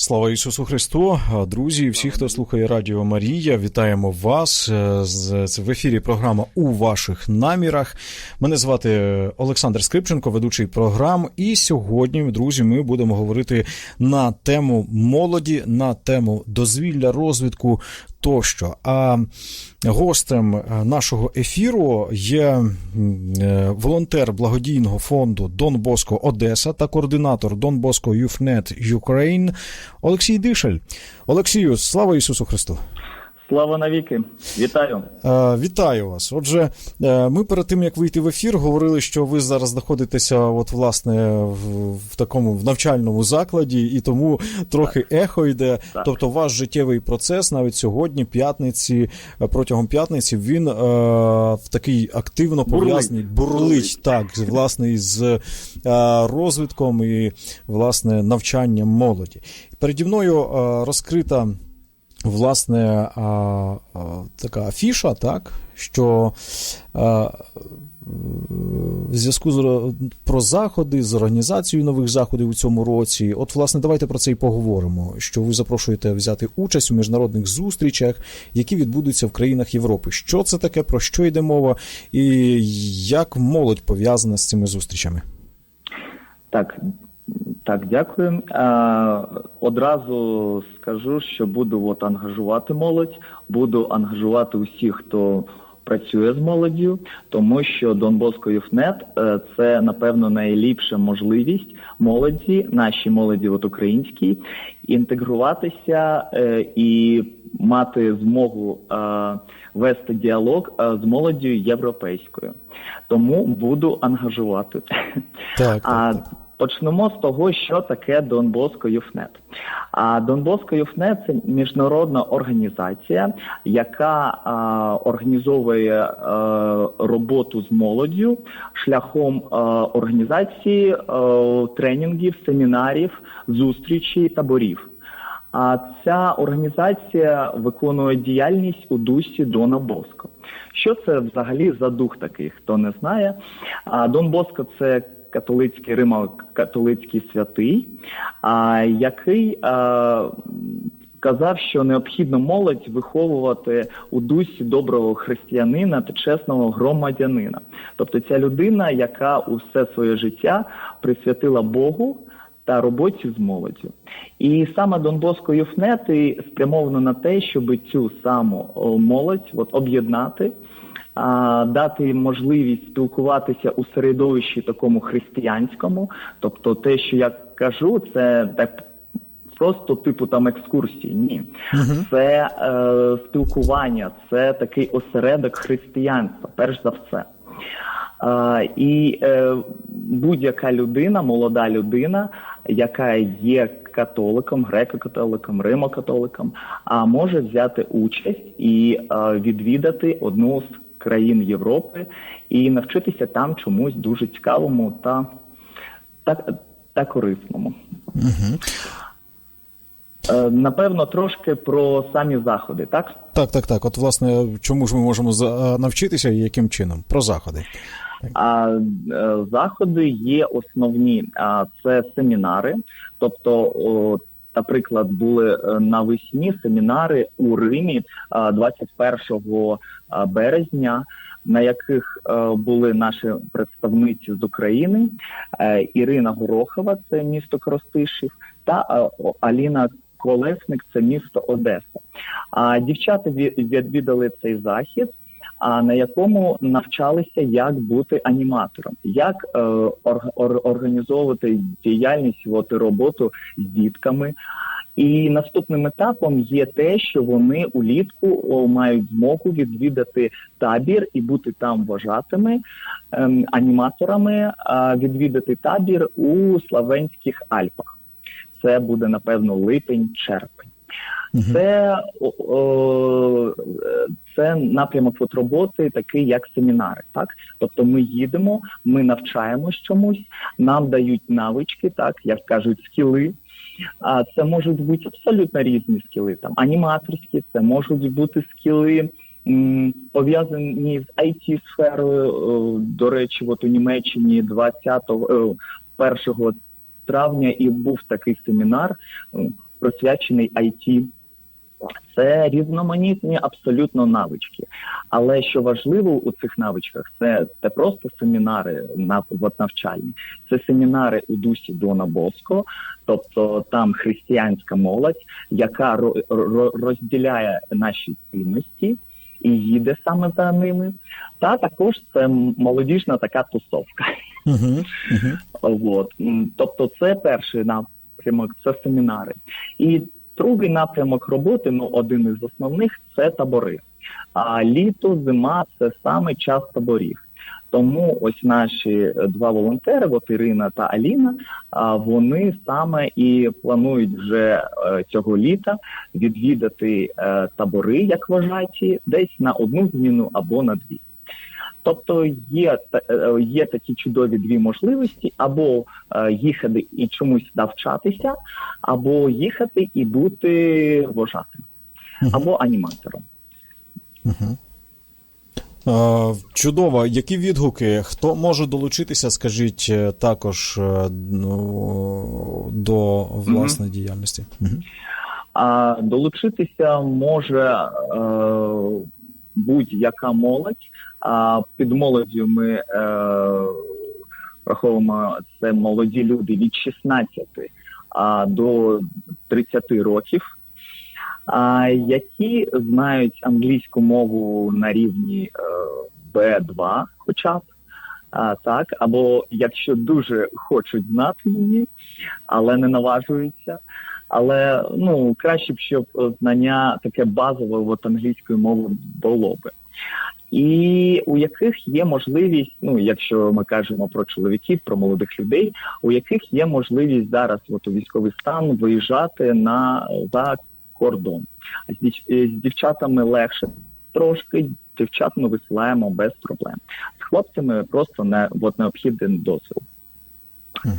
Слава Ісусу Христу, друзі, всі, хто слухає Радіо Марія, вітаємо вас Е, з в ефірі. Програма у ваших намірах. Мене звати Олександр Скрипченко, ведучий програм. І сьогодні, друзі, ми будемо говорити на тему молоді, на тему дозвілля, розвитку тощо. А гостем нашого ефіру є е, волонтер благодійного фонду Дон Боско Одеса та координатор Дон Боско Юфнет Юкрейн Олексій Дишель. Олексію, слава Ісусу Христу! Слава навіки! Вітаю! Е, Вітаю вас. Отже, е, ми перед тим як вийти в ефір, говорили, що ви зараз знаходитеся, от власне, в, в такому в навчальному закладі, і тому трохи ехо йде. Так. Тобто, ваш життєвий процес навіть сьогодні, п'ятниці, е, протягом п'ятниці, він е, в такий активно пов'язаний, бурлить, Бурлить. так, власне, із е, розвитком і власне навчанням молоді. Переді мною е, розкрита власне, така афіша, так, що в зв'язку з про заходи, з організацією нових заходів у цьому році. От, власне, давайте про це і поговоримо. Що ви запрошуєте взяти участь у міжнародних зустрічах, які відбудуться в країнах Європи. Що це таке, про що йде мова, і як молодь пов'язана з цими зустрічами? Так, так, дякую. Е, одразу скажу, що буду от ангажувати молодь, буду ангажувати усіх, хто працює з молоддю, тому що Дон Боско Юфнет е, це напевно найліпша можливість молоді, нашій молоді, от українській, інтегруватися е, і мати змогу вести діалог з молоддю європейською. Тому буду ангажувати. Так, так, так. Почнемо з того, що таке Дон Боско Юфнет. А Дон Боско Юфнет це міжнародна організація, яка а, організовує а, роботу з молоддю шляхом а, організації тренінгів, семінарів, зустрічей, таборів. А ця організація виконує діяльність у дусі Дона Боско. Що це взагалі за дух такий, хто не знає? А Дон Боско це католицький римо-католицький святий, а, який казав, що необхідно молодь виховувати у дусі доброго християнина та чесного громадянина. Тобто ця людина, яка усе своє життя присвятила Богу та роботі з молоддю. І саме Дон Боско Юфнети спрямовано на те, щоб цю саму молодь от, об'єднати, дати їм можливість спілкуватися у середовищі такому християнському. Тобто, те, що я кажу, це так. Просто типу там екскурсії, ні, це е, спілкування, це такий осередок християнства, перш за все. Е, і е, будь-яка людина, молода людина, яка є католиком, греко-католиком, римо-католиком, а може взяти участь і е, відвідати одну з країн Європи і навчитися там чомусь дуже цікавому та, та, та корисному. Е, Напевно, трошки про самі заходи, так? Так, так, так. От, власне, чому ж ми можемо навчитися і яким чином? Про заходи. А е, заходи є основні. А це семінари. Тобто, наприклад, були е, навесні семінари у Римі а, 21 березня. На яких е, були наші представниці з України е, Ірина Горохова, це місто Коростишів, та е, Аліна Колесник, це місто Одеса. А дівчата ві- відвідали цей захід на якому навчалися, як бути аніматором, як е, ор- організовувати діяльність от, роботу з дітками. І наступним етапом є те, що вони улітку о, мають змогу відвідати табір і бути там вважатими ем, аніматорами, а відвідати табір у Славенських Альпах. Це буде напевно липень-черпень. Це, о, о, це напрямок от роботи, такий як семінари. Так, тобто ми їдемо, ми навчаємось чомусь, нам дають навички, так як кажуть, скіли. А це можуть бути абсолютно різні скіли, там аніматорські, це можуть бути скіли. Пов'язані з it сферою до речі, от у Німеччині 20 е, 1 травня і був такий семінар, присвячений IT. Це різноманітні абсолютно навички. Але що важливо у цих навичках, це, це просто семінари на от навчальні. Це семінари у дусі Дона Боско, тобто там християнська молодь, яка ро- ро- розділяє наші цінності і їде саме за ними. Та також це молодіжна така тусовка. Угу, угу. От. Тобто, це перший напрямок, це семінари. І другий напрямок роботи, ну один із основних, це табори. А літо, зима це саме час таборів. Тому ось наші е, два волонтери, от Ірина та Аліна, вони саме і планують вже е, цього літа відвідати е, табори, як вважаті, десь на одну зміну або на дві. Тобто є, е, є такі чудові дві можливості: або е, їхати і чомусь навчатися, або їхати і бути вожатим, або аніматором. Угу. Е, чудово. Які відгуки? Хто може долучитися, скажіть е, також е, ну, до власної діяльності? Угу. А долучитися може е, будь-яка молодь. А під молоддю ми е, враховуємо це молоді люди від 16 а, до 30 років, а, які знають англійську мову на рівні е, B2 хоча б. А, так, або якщо дуже хочуть знати її, але не наважуються. Але ну краще б, щоб е, знання таке базове от англійської мови було би. І у яких є можливість, ну якщо ми кажемо про чоловіків, про молодих людей, у яких є можливість зараз, от у військовий стан, виїжджати на за кордон. З, е, з дівчатами легше трошки, дівчат ми висилаємо без проблем. З хлопцями просто не от необхідний дозвіл.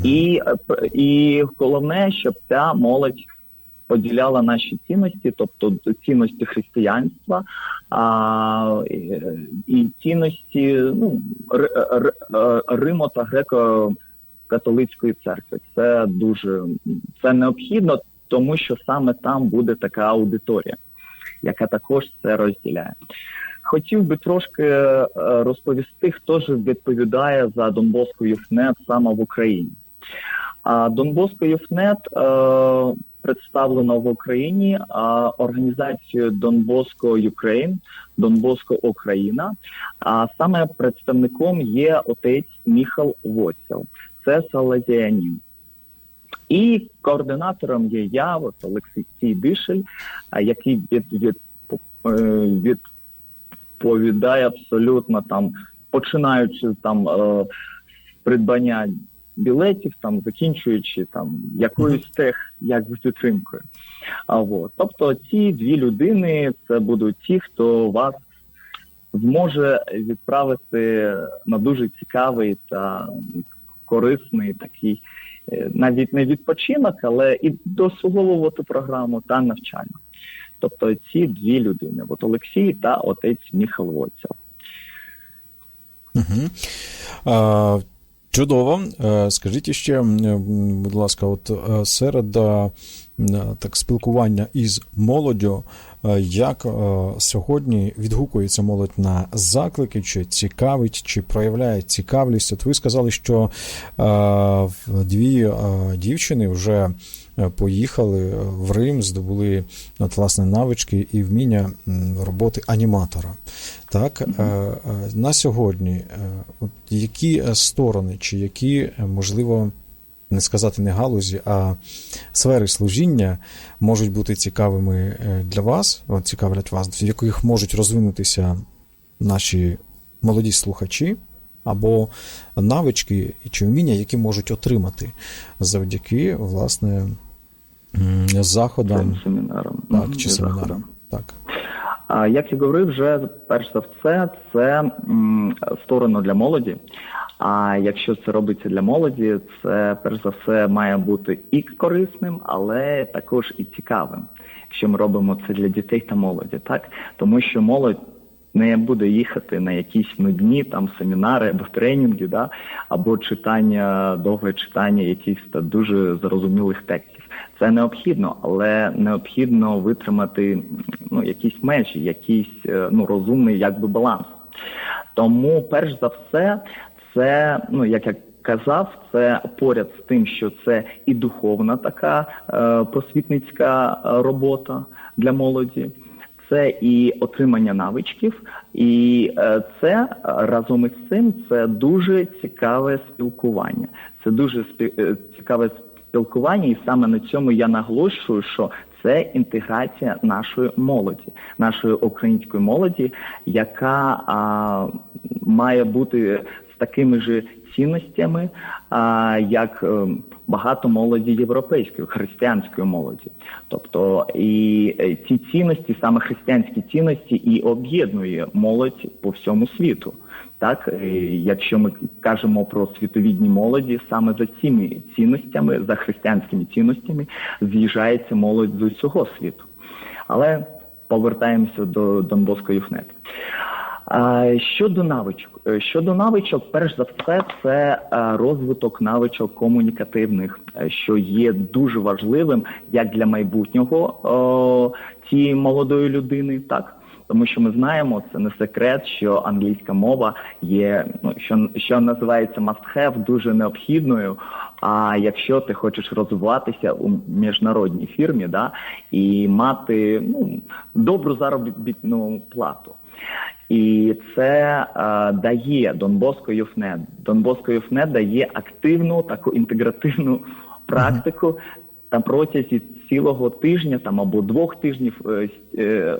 І, е, п- і головне, щоб ця молодь поділяла наші цінності, тобто цінності християнства а, і, і цінності ну, Р- Р- Р- Римо та греко-католицької церкви. Це дуже це необхідно, тому що саме там буде така аудиторія, яка також це розділяє. Хотів би трошки е, розповісти, хто ж відповідає за Донбоску Юфнет саме в Україні. А Донбоско Юфнет е, представлено в Україні організацією Донбоско Юкрейн, Донбоско Україна. А саме представником є отець Міхал Воцел. Це салазіанін. І координатором є я, от Олексій Дишель, який від, від, е, відповідає абсолютно там, починаючи там е, придбання білетів, там закінчуючи там якоюсь тех, як з підтримкою. А от тобто ці дві людини це будуть ті, хто вас зможе відправити на дуже цікавий та корисний такий, е, навіть не відпочинок, але і дослуговувати програму та навчання. Тобто ці дві людини: от Олексій та отець Міхал Воцев. Угу. А, чудово. Скажіть ще, будь ласка, от серед так, спілкування із молоддю, як сьогодні відгукується молодь на заклики, чи цікавить, чи проявляє цікавість? От ви сказали, що дві дівчини вже поїхали в Рим, здобули от, власне навички і вміння роботи аніматора. Так, е, е, на сьогодні, е, от які е, сторони, чи які, е, можливо, не сказати не галузі, а сфери служіння можуть бути цікавими е, для вас, от, цікавлять вас, в яких можуть розвинутися наші молоді слухачі, або навички чи вміння, які можуть отримати завдяки, власне, заходам, семінаром. так, чи заходам. Так. Як я говорив, вже перш за все, це м, створено для молоді. А якщо це робиться для молоді, це перш за все має бути і корисним, але також і цікавим. Якщо ми робимо це для дітей та молоді, так тому що молодь не буде їхати на якісь нудні там семінари або тренінги, да, або читання, довге читання якихось та дуже зрозумілих текстів. Це необхідно, але необхідно витримати ну, якісь межі, якийсь е, ну, розумний якби баланс. Тому, перш за все, це, ну як я казав, це поряд з тим, що це і духовна така е, просвітницька е, робота для молоді. Це і отримання навичків, і е, це разом із цим це дуже цікаве спілкування. Це дуже цікаве спілкування, і саме на цьому я наголошую, що це інтеграція нашої молоді, нашої української молоді, яка а, має бути з такими ж цінностями, а, як е, багато молоді європейської, християнської молоді. Тобто і е, ці цінності, саме християнські цінності, і об'єднує молодь по всьому світу. Так, якщо ми кажемо про світовідні молоді, саме за цими цінностями, за християнськими цінностями, з'їжджається молодь з усього світу. Але повертаємося до Донбоської Юфнет. Щодо навичок, Е, щодо навичок, перш за все, це е, розвиток навичок комунікативних, е, що є дуже важливим як для майбутнього цієї молодої людини, так тому що ми знаємо, це не секрет, що англійська мова є, ну що що називається must have, дуже необхідною. А якщо ти хочеш розвиватися у міжнародній фірмі, да і мати ну добру заробітну плату. І це е, дає Донбоско Юфнет. Донбоско Юфнет дає активну таку інтегративну практику на протязі цілого тижня там або двох тижнів, е, е,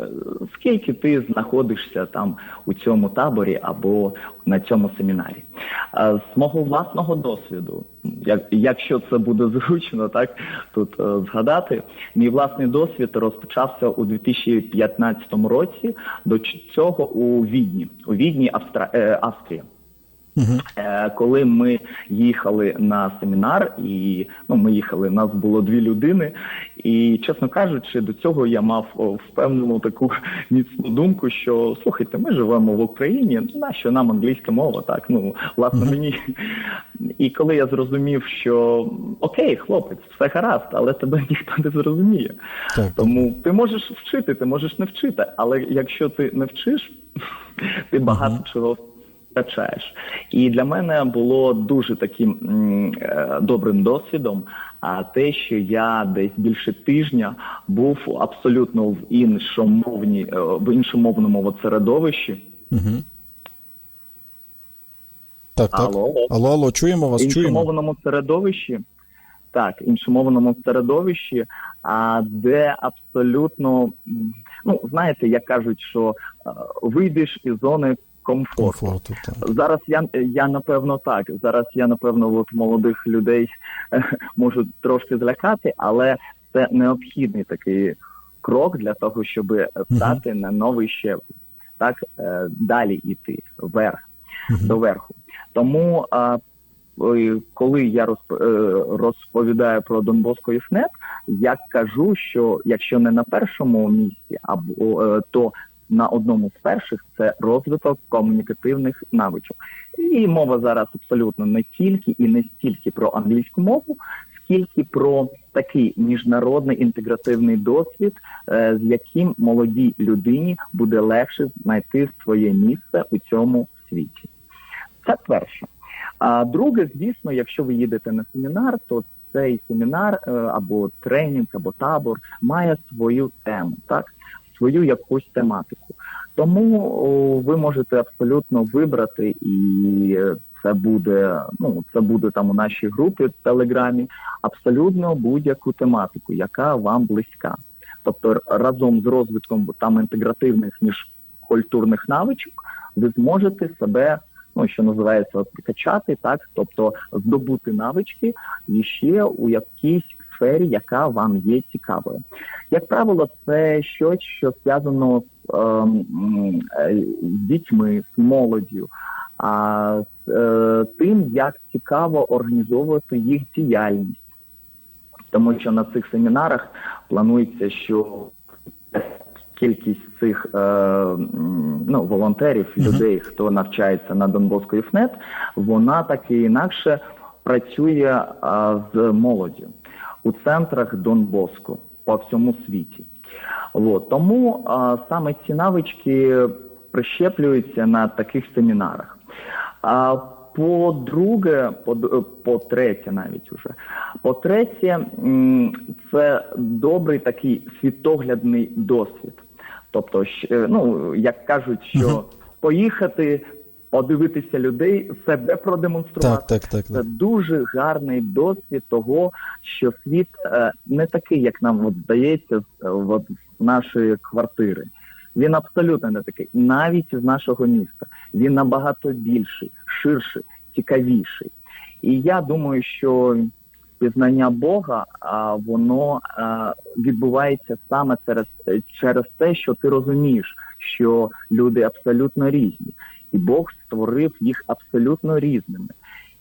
скільки ти знаходишся там у цьому таборі або на цьому семінарі. З мого власного досвіду, як, якщо це буде зручно, так тут е, згадати, мій власний досвід розпочався у 2015 році. До цього у Відні, у Відні, Австра... Австрія. Е, Коли ми їхали на семінар, і ну ми їхали, нас було дві людини, і чесно кажучи, до цього я мав впевнену таку міцну думку, що слухайте, ми живемо в Україні, ну, нащо нам англійська мова? Так ну власне мені. І коли я зрозумів, що окей, хлопець, все гаразд, але тебе ніхто не зрозуміє. Так. Тому ти можеш вчити, ти можеш не вчити, але якщо ти не вчиш, ти багато чого втрачаєш. І для мене було дуже таким е, добрим досвідом. А те, що я десь більше тижня був абсолютно в іншомовній е, в іншомовному середовищі. Угу. Так, так. Алло, алло. Алло, чуємо вас, чуємо. іншомовному середовищі, так, іншомовному середовищі, а де абсолютно, ну знаєте, як кажуть, що е, вийдеш із зони комфорту. Комфорту, так. Зараз я я напевно так. Зараз я напевно от молодих людей е, можу трошки злякати, але це необхідний такий крок для того, щоб стати на новий щебель, так е, далі йти вверх до верху. Тому коли я е, розповідаю про Донбоско Юфнет, я кажу, що якщо не на першому місці, або то на одному з перших це розвиток комунікативних навичок. І мова зараз абсолютно не тільки і не стільки про англійську мову, скільки про такий міжнародний інтегративний досвід, е, з яким молодій людині буде легше знайти своє місце у цьому світі. Це перше. А друге, звісно, якщо ви їдете на семінар, то цей семінар е, або тренінг, або табор має свою тему, так свою якусь тематику. Тому ви можете абсолютно вибрати, і це буде ну це буде там у нашій групі в Телеграмі, абсолютно будь-яку тематику, яка вам близька. Тобто разом з розвитком там інтегративних міжкультурних навичок, ви зможете себе, ну що називається, от, прокачати, так, тобто здобути навички і ще у якійсь сфері, яка вам є цікавою. Як правило, це щось, що зв'язано м, е, з дітьми, з молоддю, а з е, тим, як цікаво організовувати їх діяльність. Тому що на цих семінарах планується, що кількість цих е, ну, волонтерів, людей, хто навчається на Донбоско ЮФНЕТ, вона так і інакше працює а, з молоддю у центрах Донбоску по всьому світі. От. Тому а, саме ці навички прищеплюються на таких семінарах. А по-друге, по, по-третє, навіть уже. По-третє, це добрий такий світоглядний досвід. Тобто, ну, як кажуть, що поїхати, подивитися людей, себе продемонструвати. Так, так, так. Це дуже гарний досвід того, що світ е, не такий, як нам от здається, з е, з нашої квартири. Він абсолютно не такий, навіть з нашого міста. Він набагато більший, ширший, цікавіший. І я думаю, що пізнання Бога, а, воно а, відбувається саме через, через те, що ти розумієш, що люди абсолютно різні, і Бог створив їх абсолютно різними.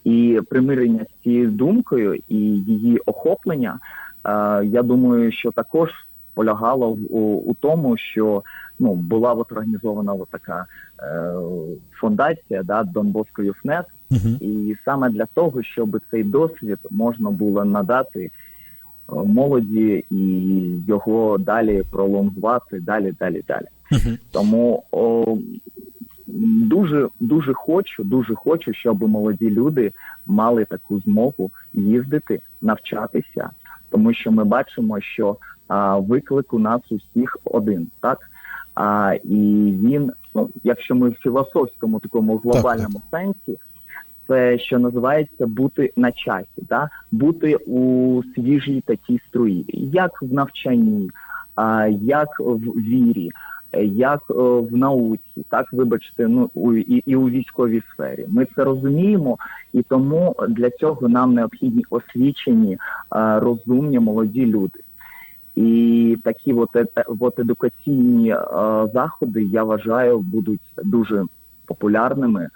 І примирення з цією думкою і її охоплення, е, я думаю, що також полягало в- у, у тому, що ну була от організована от така е, фундація да, Донбоско Юфнет, Мгм. і саме для того, щоб цей досвід можна було надати е, молоді і його далі пролонгувати, далі, далі, далі. Мгм. Тому о, дуже дуже хочу, дуже хочу, щоб молоді люди мали таку змогу їздити, навчатися, тому що ми бачимо, що а, виклик у нас усіх один, так а, і він, ну якщо ми в філософському такому глобальному сенсі. Це що називається бути на часі, да? бути у свіжій такій струї, як в навчанні, а, як в вірі, як е, в науці, так вибачте, ну і, і у військовій сфері. Ми це розуміємо, і тому для цього нам необхідні освічені, е, розумні молоді люди. І такі от, е- от едукаційні е, заходи я вважаю будуть дуже популярними.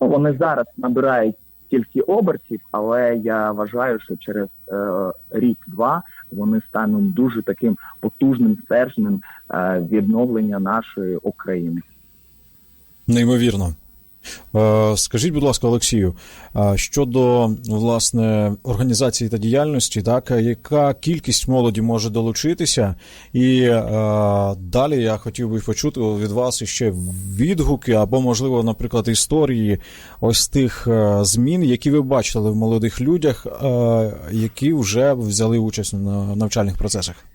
Ну, Вони зараз набирають тільки обертів, але я вважаю, що через е, рік-два вони стануть дуже таким потужним стержнем е, відновлення нашої України. Неймовірно. Е, Скажіть, будь ласка, Олексію, а щодо власне організації та діяльності, так яка кількість молоді може долучитися? І е, далі я хотів би почути від вас ще відгуки або, можливо, наприклад, історії ось тих е, змін, які ви бачили в молодих людях, е, які вже взяли участь на навчальних процесах.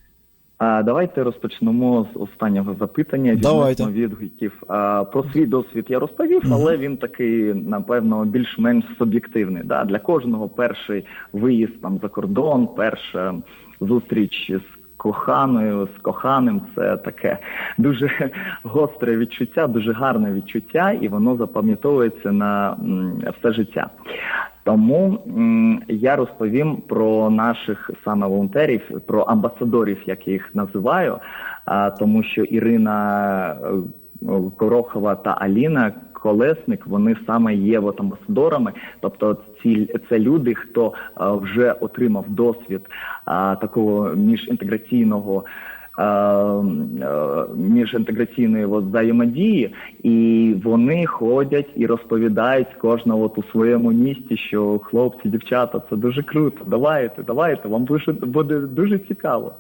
Давайте розпочнемо з останнього запитання Давайте. відносно відгуків. Про свій досвід я розповів, але він такий, напевно, більш-менш суб'єктивний. Да? Для кожного перший виїзд там за кордон, перша зустріч з коханою, з коханим це таке дуже гостре відчуття, дуже гарне відчуття, і воно запам'ятовується на все життя. Тому я розповім про наших саме волонтерів, про амбасадорів, як я їх називаю, тому що Ірина е, Корохова та Аліна Колесник, вони саме є от амбасадорами, тобто ці це люди, хто е, вже отримав досвід такого міжінтеграційного. Е, е, Міжінтеграційної взаємодії, і вони ходять і розповідають кожна от у своєму місті, що хлопці, дівчата, це дуже круто. Давайте, давайте, вам буде, дуже цікаво.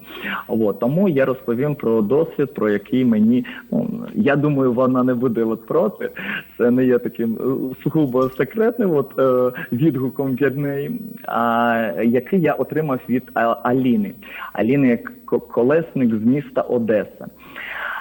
От, тому я розповім про досвід, про який мені ну, я думаю, вона не буде от проти. Це не є таким е, сугубо секретним от, е, відгуком від неї, а який я отримав від Аліни. Аліни К- Колесник з міста Одеса.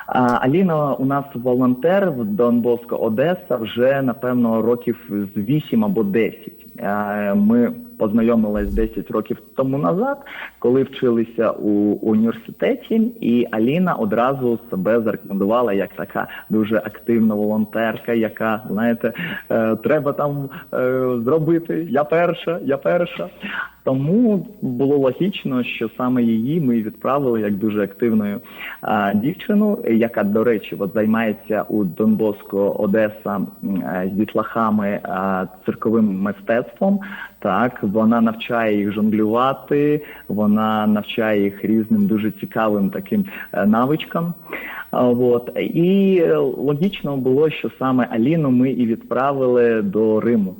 Аліна у нас волонтер в Донбоско Одеса вже напевно років з 8 або 10. Е, Ми познайомились 10 років тому назад, коли вчилися у університеті, і Аліна одразу себе зарекомендувала як така дуже активна волонтерка, яка знаєте, е, треба там е, зробити. Я перша, я перша. Тому було логічно, що саме її ми відправили як дуже активною а, дівчину, яка, до речі, от займається у Донбоско Одеса з дітлахами цирковим мистецтвом. Так, вона навчає їх жонглювати, вона навчає їх різним дуже цікавим таким е, навичкам. От і е, логічно було, що саме Аліну ми і відправили до Риму.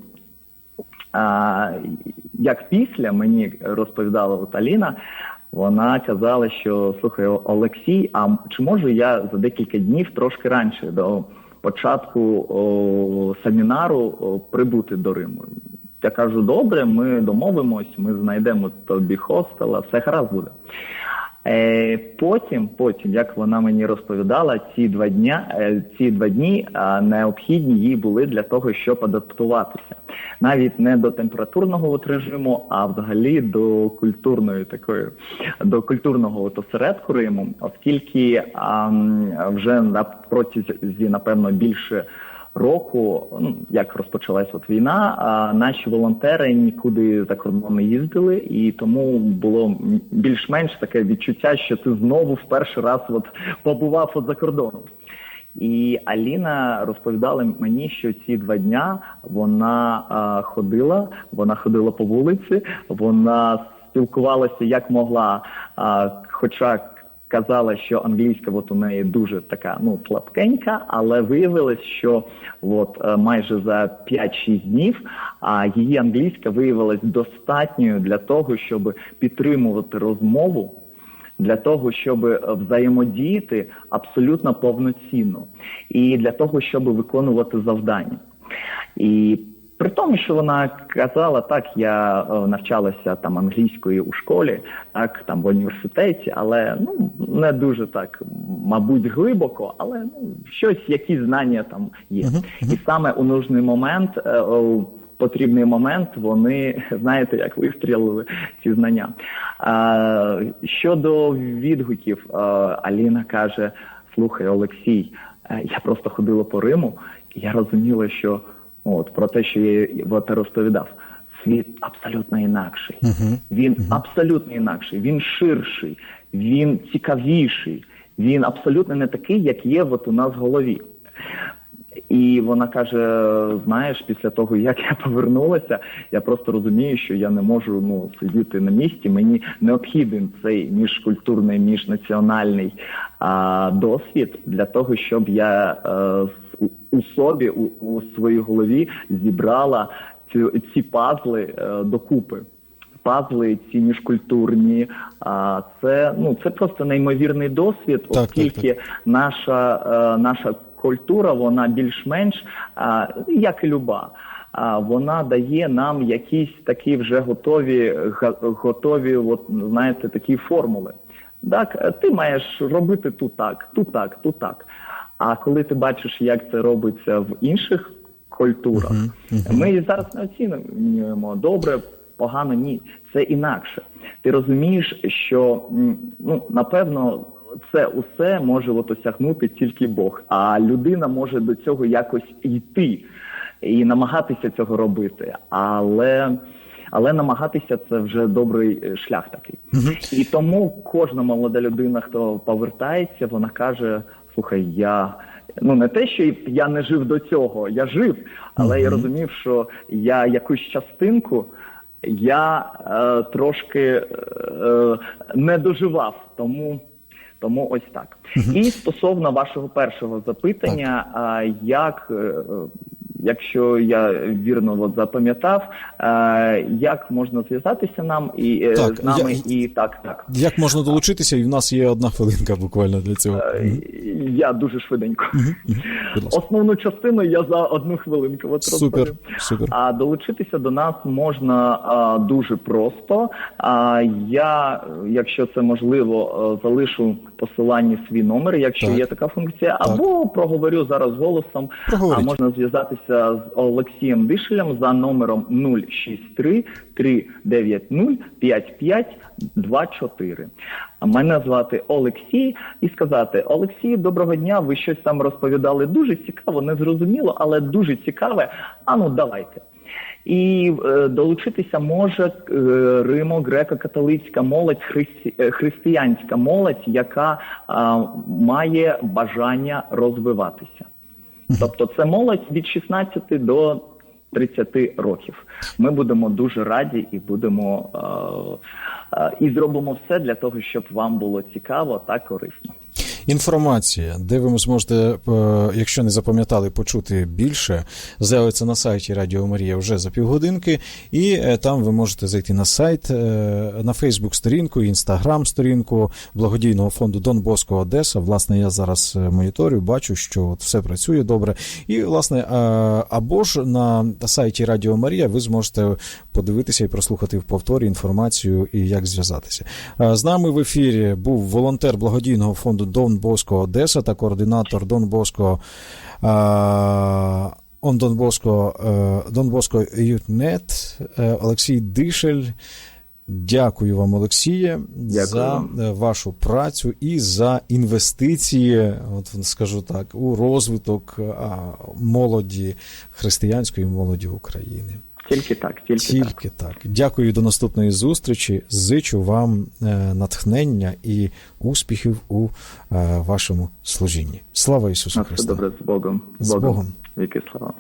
Як після мені розповідала от Аліна, вона казала, що слухай, Олексій, а чи можу я за декілька днів трошки раніше до початку о, семінару о, прибути до Риму? Я кажу, добре, ми домовимось, ми знайдемо тобі хостела, все гаразд буде. Е, потім, потім, як вона мені розповідала, ці два дня, е, ці два дні а, необхідні їй були для того, щоб адаптуватися, навіть не до температурного от режиму, а взагалі до культурної такої, до культурного от осередку Риму, оскільки а, вже на протязі, напевно, більше року, ну як розпочалась от війна, а наші волонтери нікуди за кордон не їздили, і тому було більш-менш таке відчуття, що ти знову в перший раз от побував от за кордоном. І Аліна розповідала мені, що ці два дня вона а, ходила, вона ходила по вулиці, вона спілкувалася як могла, а, хоча казала, що англійська от у неї дуже така ну слабкенька, але виявилось, що от е, майже за 5-6 днів а її англійська виявилась достатньою для того, щоб підтримувати розмову. Для того щоб е, взаємодіяти абсолютно повноцінно, і для того, щоб виконувати завдання. І при тому, що вона казала, так я е, навчалася там англійської у школі, так там в університеті, але ну не дуже так, мабуть, глибоко, але ну щось, якісь знання там є. І саме у нужний момент. е, Потрібний момент вони знаєте, як вистрілили ці знання. А, щодо відгуків, а, Аліна каже: слухай, Олексій, е, я просто ходила по Риму, і я розуміла, що От про те, що я от розповідав, світ абсолютно інакший. Він абсолютно інакший, він ширший, він цікавіший, він абсолютно не такий, як є от у нас в голові. І вона каже: знаєш, після того як я повернулася, я просто розумію, що я не можу ну сидіти на місці. Мені необхіден цей міжкультурний, міжнаціональний а, досвід для того, щоб я е, у, собі у, у своїй голові зібрала ці, ці пазли е, докупи. Пазли, ці міжкультурні, а це ну це просто неймовірний досвід, Так, оскільки так, наша е, наша культура, вона більш-менш як і люба. А вона дає нам якісь такі вже готові, готові, от знаєте, такі формули. Так, ти маєш робити тут так, тут так, тут так. А коли ти бачиш, як це робиться в інших культурах, ми зараз не оцінюємо добре, погано ні. Це інакше. Ти розумієш, що ну напевно це усе може от осягнути тільки Бог, а людина може до цього якось йти і намагатися цього робити, але. Але намагатися це вже добрий е, шлях такий. І тому кожна молода людина, хто повертається, вона каже: слухай, я ну не те, що я не жив до цього, я жив, але я розумів, що я якусь частинку я е, трошки е, не доживав. Тому. Тому ось так. І стосовно вашого першого запитання, а, як, е, якщо я вірно от запам'ятав, е, як можна зв'язатися нам і е, Так, з нами, я- і так, так. Як можна долучитися? І в нас є одна хвилинка буквально для цього. Е, Я дуже швиденько. Основну частину я за одну хвилинку от Супер, розповім. супер. А долучитися до нас можна а, дуже просто. А, я, якщо це можливо, залишу посилання свій номер, якщо Так. є така функція, або проговорю зараз голосом. А можна зв'язатися з Олексієм Дишелем за номером 063 390 5524. А Мене звати Олексій і сказати: Олексій, доброго дня. Ви щось там розповідали дуже цікаво, незрозуміло, але дуже цікаве. А ну давайте. І е, долучитися може е, римо-греко-католицька молодь, христи, е, християнська молодь, яка е, має бажання розвиватися. Тобто це молодь від 16 до 30 років. Ми будемо дуже раді і будемо е, е, і зробимо все для того, щоб вам було цікаво та корисно. Інформація, де ви зможете, е, якщо не запам'ятали, почути більше, з'явиться на сайті Радіо Марія вже за півгодинки, і е, там ви можете зайти на сайт, е, на Фейсбук-сторінку, інстаграм-сторінку благодійного фонду Дон Боско Одеса. Власне, я зараз моніторю, бачу, що от все працює добре. І, власне, або ж на сайті Радіо Марія ви зможете подивитися і прослухати в повторі інформацію і як зв'язатися. З нами в ефірі був волонтер благодійного фонду Дон Боско Одеса та координатор Дон Боско. е, Он Дон Боско, е, Дон Боско Ютнет е, Олексій Дишель. Дякую вам, Олексіє, за е, вашу працю і за інвестиції, от скажу так, у розвиток молоді, християнської молоді України. Тільки так, тільки. Тільки так. Дякую до наступної зустрічі. Зичу вам е, натхнення і успіхів у е, вашому служінні. Слава Ісусу Христу! добре з Богом. З Богом. Віки слава.